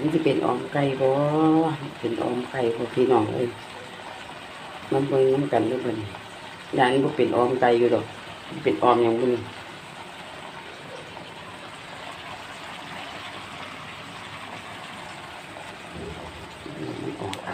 มันจะเป็นออมไก่บ่เป็นออมไก่บ่พี่น้องเอ้ยมันเบิ่งน้ำกันด้วยบัดนี้ยานบ่เป็นออมไก่อยู่ดอก เป็นออมหยังบุ่นมันออกไป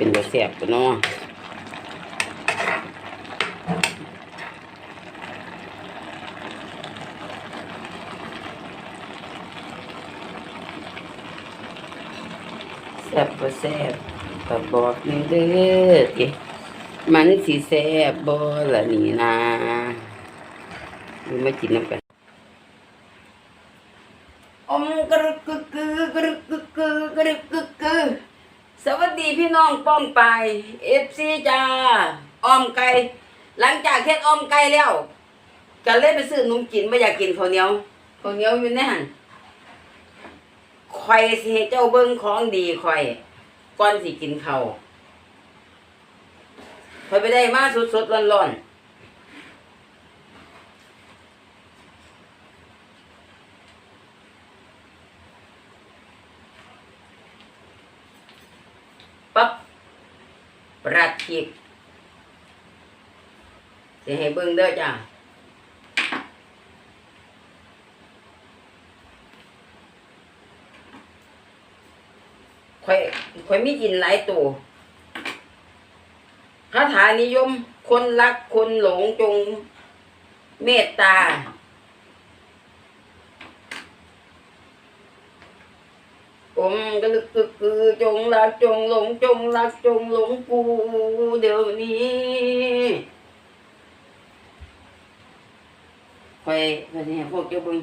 เป็นบ่แซ่บปะเนาะแซ่บบ่แซ่บก็บอกนี่เด้อติมันสิแซ่บบ่ล่ะนี่นะมากินน้ำกัน น้องป้องไปเอฟซีจ้าอ้อมไก่หลังจากเฮ็ดอ้อมไก่แล้วก็เลยไปซื้อนมกินไม่อยากกินข้าวเหนียวข้าวเหนียวอยู่ในหันข่อยสิให้เจ้าเบิ้งของดีข่อยก่อนสิกินข้าวข่อยไปได้มาสดๆร้อนๆ ปั๊บ ประทิบสิให้เบิ่งเด้อจ้าข่อยข่อยมีกินหลายตัวคาถานิยม คนรักคนหลงจง เมตตา ผมกลึกกึกกือจงรักจงหลงจงรักจงหลงกูเดี๋ยวนี้คอยวันนี้พวกเจ้าบุญ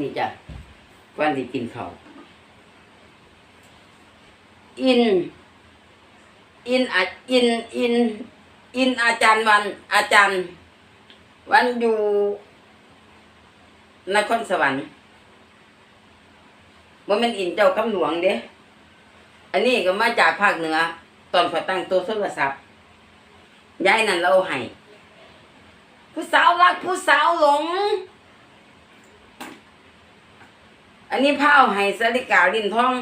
นี่จ้ะวันที่กินเขาอิน อินอาอินอิน อินอาจารย์วัน อาจารย์ วันอยู่นครสวรรค์ว่ามันอินเจ้าคำหลวงเด้ อันนี้ก็มาจากภาคเหนือ ตอนขอตั้งตัวโทรศัพท์ย้ายนั่นเราให้ผู้สาวรักผู้สาวหลง อันนี้ผ้าเอาให้สาริกาลินทอง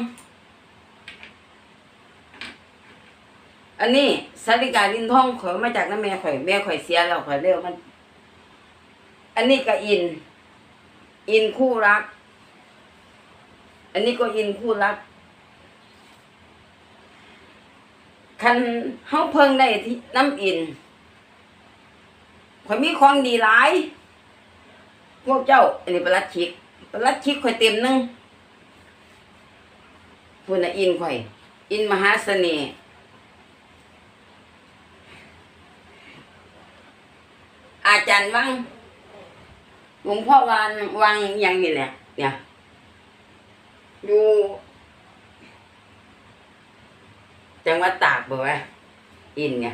อันนี้สาริกาลินทองข่อยมาจากน้าแม่ข่อยแม่ข่อยเสียแล้วข่อยเร็วมัน อันนี้ก็อิน อินคู่รัก อันนี้ก็อินคู่รักคันเฮาเพิ่งได้ที่น้ำอินข่อยมีของดีหลาย พวกเจ้า อันนี้ประลัดชิก ประลัดคิดข่อยเต็มนึงพุ่นอินข่อย อินมหาเสน่อาจารย์วังหลวงพ่อวานวังยังนี่แหละ เนี่ยอยู่จังหวัดตากบ่วะอินเนี่ย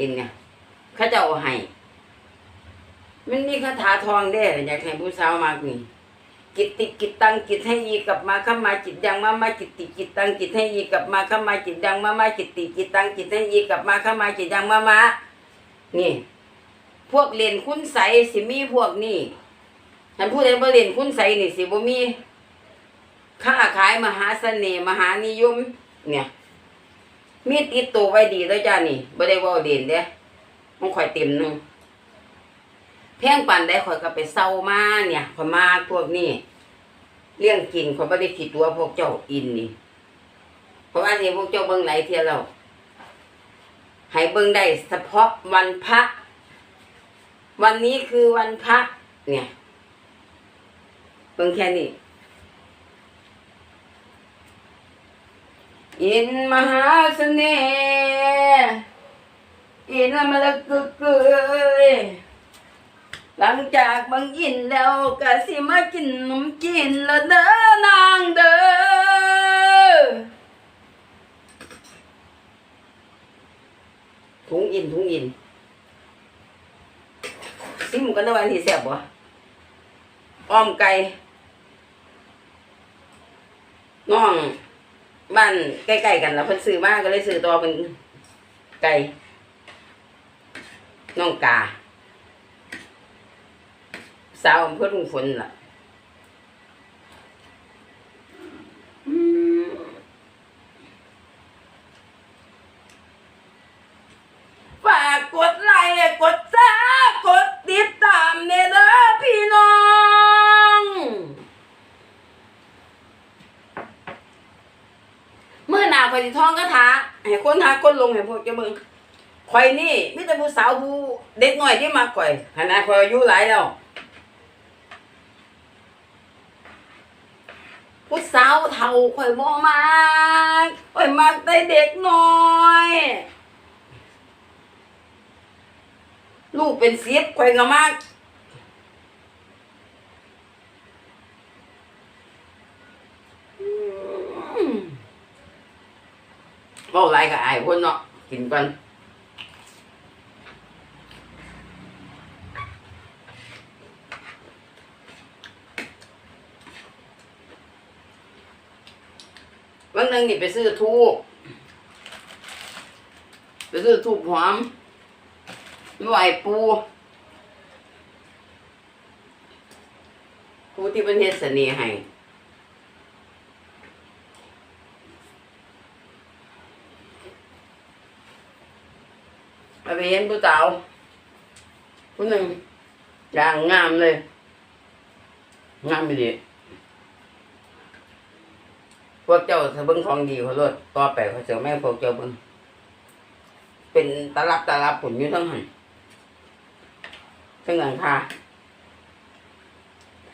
อินเนี่ยข้าเจ้าให้ มันมีคาถาทองเด้อยากให้ผู้สาวมากนี่กิตติกิตตังกิตให้ยีกลับมาเข้ามาจิตยังมามาจิตติกิตตังกิตให้ยีกลับมาเข้ามาจิตยังมามาจิตติกิตตังกิตให้ยีกลับมาเข้ามาจิตยังมามานี่ พวกเรียนคุณใสสิมีพวกนี่ฉันพูดเองว่าเรียนคุณใสนี่สิบ่มีค้าขายมหาเสน่ห์มหานิยม เนี่ยมีติดตัวไว้ดีแล้วจ้านี่บ่ได้ว่าเด่นเด้มันข่อยเต็มหนึง แพงปันได้ข่อยก็ไปเศร้ามาเนี่ยข่อยมาพวกนี้เลี้ยงกินข่อยบ่ได้คิดตัวพวกเจ้าอินนี่เพราะว่าที่พวกเจ้าเบิ่งไหลเที่ยแล้วให้เบิ่งได้เฉพาะวันพระวันนี้คือวันพระเนี่ยเบิ่งแค่นี้อินมหาเสน่ห์อินมาละกึกกย หลังจากบังอินแล้วก็สิมากินนมกินละเด้อนางเด้อถุงอินถุงอินซิมกันนะวันที่แซ่บบ่อ้อมไก่น้องบ้านใกล้ๆกันแล้วเพิ่นซื้อมาก็เลยซื้อตัวเป็นไก่น้องกา สาวอำเภอทุ่งฝนล่ะฝากกดไลค์กดแชร์กดติดตามเนเด้อพี่น้องเมื่อหนาข่อยสิท้องก็ท้าให้คนหาคนลงให้พวกเจ้าเบิ่งข่อยนี่มีแต่ผู้สาวผู้เด็กน้อยที่มาข่อยขนาดข่อยอายุหลายแล้ว ผู้สาวเฒ่าข่อยบ่มากข่อยมักแต่เด็กน้อยลูกเป็นเสียบข่อยก็มากอืมเว้าหลายก็อายคนเนาะกินก่อน วันหนึ่งนี่ไปซื้อทูบไปซื้อทูบหอมไหวปูปูที่ป็นเฮ็ดเสน่ห์ให้ไปไปเห็นผู้สาวผู้หนึ่งอย่างงามเลย งามไปดี พวกเจ้าถ้าเบิ้งของดีเขาลดต่อไปเขาจะไม่พวกเจ้าเบิ้งเป็นตลับตลับผลอยู่ทั้งหันทั้งหลังคา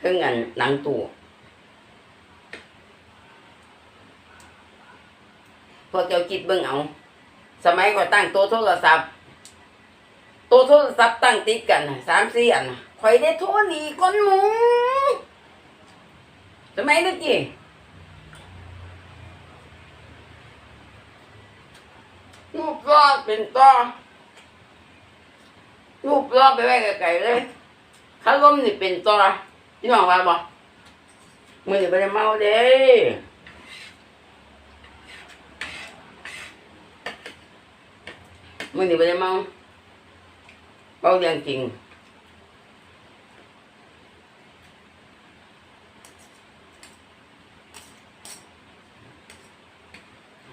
ทั้งอันหนังตู้พวกเจ้าคิดเบิ้งเอา สมัยก็ตั้งโต๊ะโทรศัพท์โต๊ะโทรศัพท์ตั้งติดกันสามสี่อันน่ะข่อยได้โทรหนีก้นหมูสมัยนึก รูปรอดเป็นต่อรูปรอดไปไว้ไกลๆเลยข้าล้มนี่เป็นต่อพี่น้องว่าบ่มือนี่ไปเมาเด้มื่อนี้ไม่ได้เมาเมาเรื่องจริง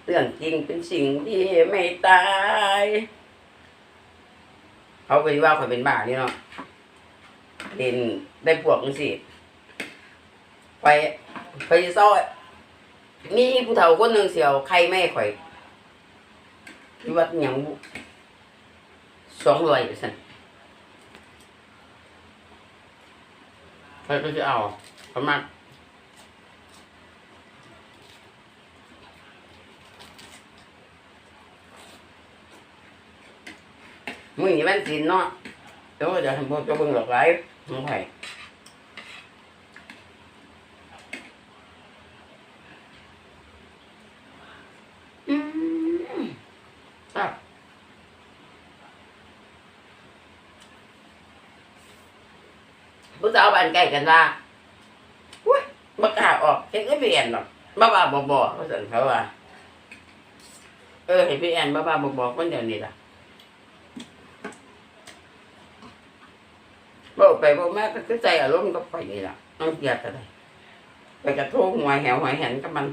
เรื่องจริงเป็นสิ่งที่ไม่ตาย เขาไปว่าเขาเป็นบ้านี่เนาะเด่นได้พวกจังสิ ไปไปซอยมีผู้เฒ่าคนหนึ่งเสียวใครแม่ข่อยที่วัดหยังสองร้อยเปอร์เซ็นใครก็จะเอาประมาณ มึงอนี้วันศีนเนาะเดี๋ยวจะทำพวกจะเบิ่งหลอกหลายน้องไผ่เจ้าบ้านใกล้กันว่าอุ้ยบักกาออกเจ๊ก็เปลี่ยนหรอบ้าบ้าบอบอเขาสั่งเขาว่า เออเห็นพี่แอนบ้าบ้าบอบอคนเดียวนี่ล่ะ ไปบอกมาก็คือใจอารมณ์กับไฟนี่ล่ะน้องเกียดก็ได้ไปกระโทกหวยแหวหวยแหนกับมัน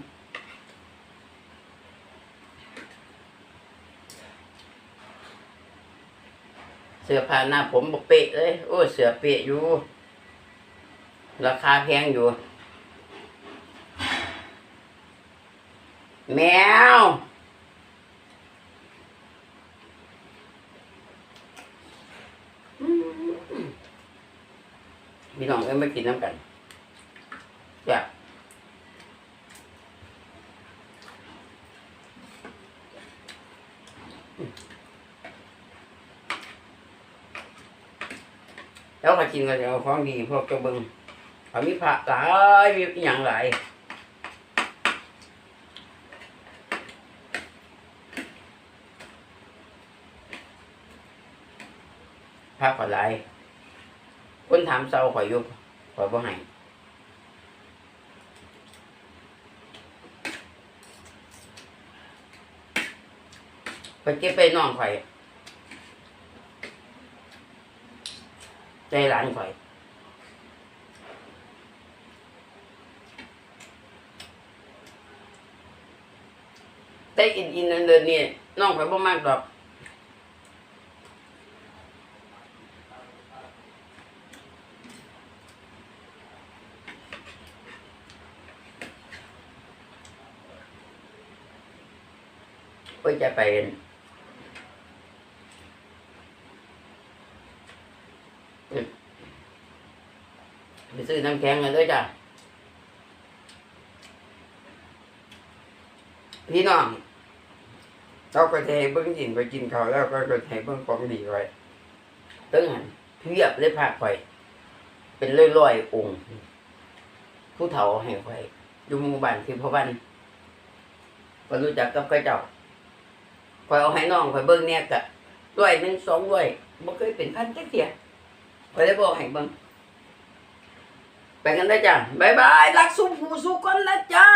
เสื้อผ้าหน้าผมบกเปะเลย โอ้เสื้อเปะอยู่ ราคาแพงอยู่ แมว อืม พี่น้องเอ้ยมากินน้ำกันอยากแล้วมากินกันเอาของดีพวกกระเบิงเขามีผักหลายมีอย่างหลายผักก็หลาย คนถามเศร้าข่อยยุบข่อยบ่ให้ไปเก็บไปน้องข่อยใจร้านข่อยแต่อินอินเดินๆนี่ยน้องไปบ่มากดอก ก็จะไปไปซื้อน้ำแข็งกันด้วยจ้ะพี่น้องเราก็จะให้เบิ้งยินไปกินข้าวแล้วก็ก็ให้เบิ้งของดีไว้ตึ้งหันเพียบเลยพาข่อยเป็นร้อยๆองค์ ผู้เฒ่าให้ข่อยอยู่หมู่บ้านที่พ่อบ้านก็รู้จักกับข้าเจ้า คอยเอาให้น้องคอยเบิ้งเนี่ยกะร้วยหนึ่งสองร้วยบ่เคยเป็นพันจักเทียคอยได้บอกให้เบิ้งไปกันได้จ้ะบ๊ายบายรักสุขผู้สุขคนนะจ้า